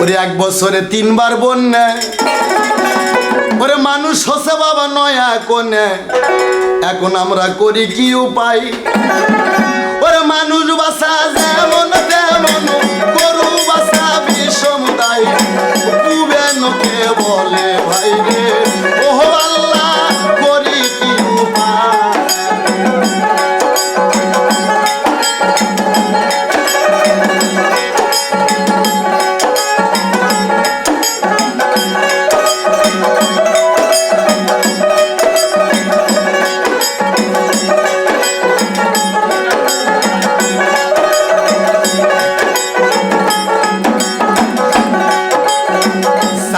ওরে এক বছরে তিনবার বন্যা। ওরে মানুষ হসে বাবা নয়া কোনে এখন আমরা করি কি উপায়? ওরে মানুষ বাসা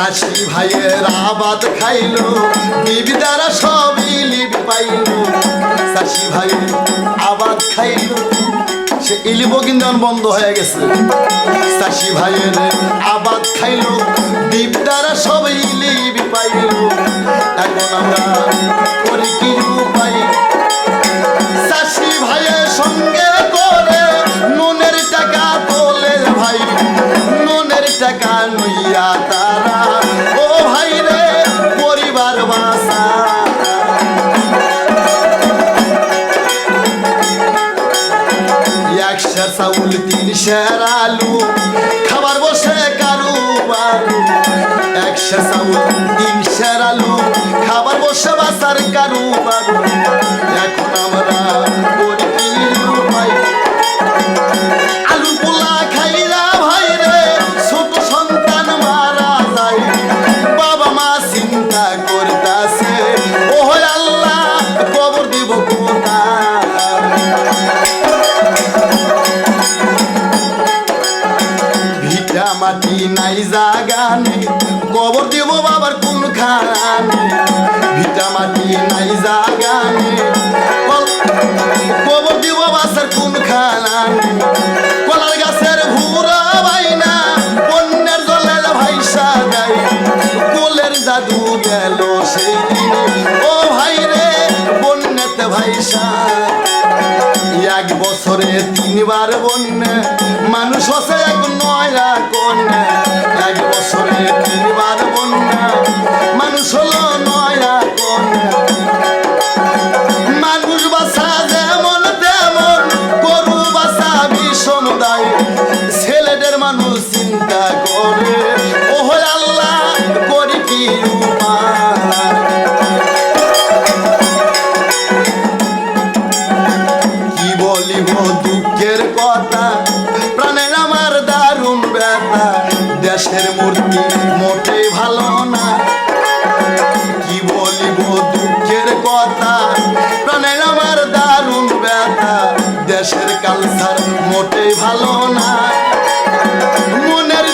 চাষি ভাইয়ের আবাদ খাইলো বিবি দ্বারা সবই লিপ পাইলো। চাষি ভাইয়ের আবাদ খাইলো, সে ইলিবো কিন্তু বন্ধ হয়ে গেছে। চাষি ভাইয়ের আবাদ খাইলো দ্বীপ দ্বারা সবই লিপ পাইলো। এখন আমরা করি কি উপায়? চাষি ভাইয়ের সঙ্গে করে নুনের টাকা তোলে ভাই, নুনের টাকা নইয়া একশো চাউল তিনশের আলু, খাবার বসে কারু বারু। একশো চাউল তিনশের আলু, খাবার বসে বাসার কারু বারু। নাই জাগানে। কবর দিব বাবার কোন খানে ভিটা মাটি নাই জাগানে। কল- কবর দিব বাসার কোন খানে কলার গাছের ভুরা বাইনা, বন্যার জলের ভাইসা গাই কোলের জাদু গেল সেই দিনে ও ভাই রে বন্যাতে ভাইসা। এক বছরে তিনবার বন্যা, মানুষ হসে এক নয়া কন্যা। এক বছরে তিনবার বন্যা, মানুষ হলো নয়া কন্যা। মানুষ বাসা যেমন তেমন, গরু বাসা বিষম দায়। ছেলেদের মানুষ চিন্তা করে ও আল্লাহ, করি কি দুঃখের কথা, প্রাণের আমার দারুণ ব্যথা, দেশের মূর্তি মোটে ভালো না। কি বলিব দুঃখের কথা, প্রাণের আমার দারুণ ব্যথা, দেশের কালচার মোটে ভালো না। মনের